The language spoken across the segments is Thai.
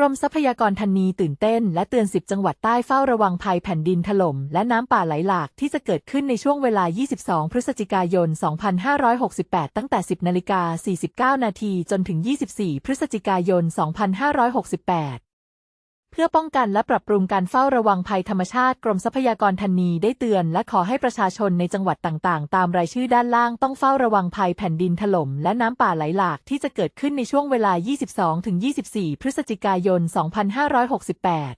กรมทรัพยากรธรณีตื่นเต้น และเตือน 10 จังหวัดใต้เฝ้าระวังภัยแผ่นดินถล่ม และน้ำป่าไหลหลากที่จะเกิดขึ้นในช่วงเวลา 22 พฤศจิกายน 2568 ตั้งแต่ 10 นาฬิกา 49 นาทีจนถึง 24 พฤศจิกายน 2568 พื่อป้องกันและปรับปรุงการเฝ้าระวังภัยธรรมชาติกรมทรัพยากรธรณีได้เตือน และขอให้ประชาชนในจังหวัดต่างๆ ตามรายชื่อด้านล่างต้องเฝ้าระวังภัยแผ่นดินถล่มและน้ำป่าไหลหลากที่จะเกิดขึ้นในช่วงเวลา 22-24 พฤศจิกายน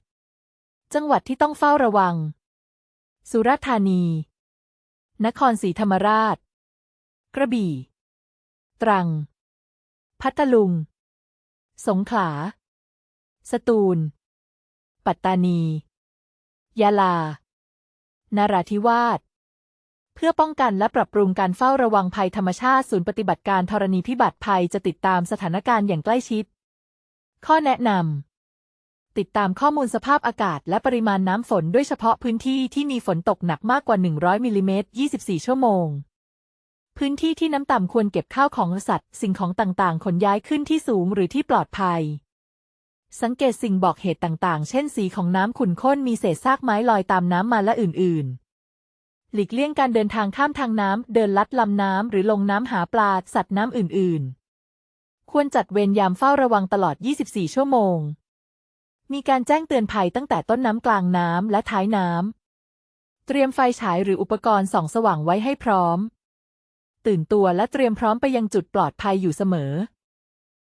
2568 จังหวัดที่ต้องเฝ้าระวัง สุราษฎร์ธานี นครศรีธรรมราช กระบี่ ตรัง พัทลุง สงขลา สตูล ปัตตานียะลา นาราธิวาส เพื่อป้องกันและปรับปรุงการเฝ้าระวังภัยธรรมชาติศูนย์ปฏิบัติการธรณีพิบัติภัยจะติดตามสถานการณ์อย่างใกล้ชิด ข้อแนะนำ ติดตามข้อมูลสภาพอากาศและปริมาณน้ำฝนด้วยเฉพาะพื้นที่ที่มีฝนตกหนักมากกว่า 100มิลลิเมตร24 ชั่วโมงพื้นที่ที่น้ำต่ำควรเก็บข้าวของสัตว์ สิ่งของต่างๆ ขนย้ายขึ้นที่สูงหรือที่ปลอดภัย สังเกตสิ่งบอกเหตุต่างๆ เช่นสีของน้ำขุ่นข้นมีเศษซากไม้ลอยตามน้ำมาและอื่นๆ หลีกเลี่ยงการเดินทางข้ามทางน้ำ เดินลัดลำน้ำ หรือลงน้ำหาปลา สัตว์น้ำอื่นๆ ควรจัดเวรยามเฝ้าระวังตลอด 24 ชั่วโมง มีการแจ้งเตือนภัยตั้งแต่ต้นน้ำกลางน้ำและท้ายน้ำ เตรียมไฟฉายหรืออุปกรณ์ส่องสว่างไว้ให้พร้อม ตื่นตัวและเตรียมพร้อมไปยังจุดปลอดภัยอยู่เสมอ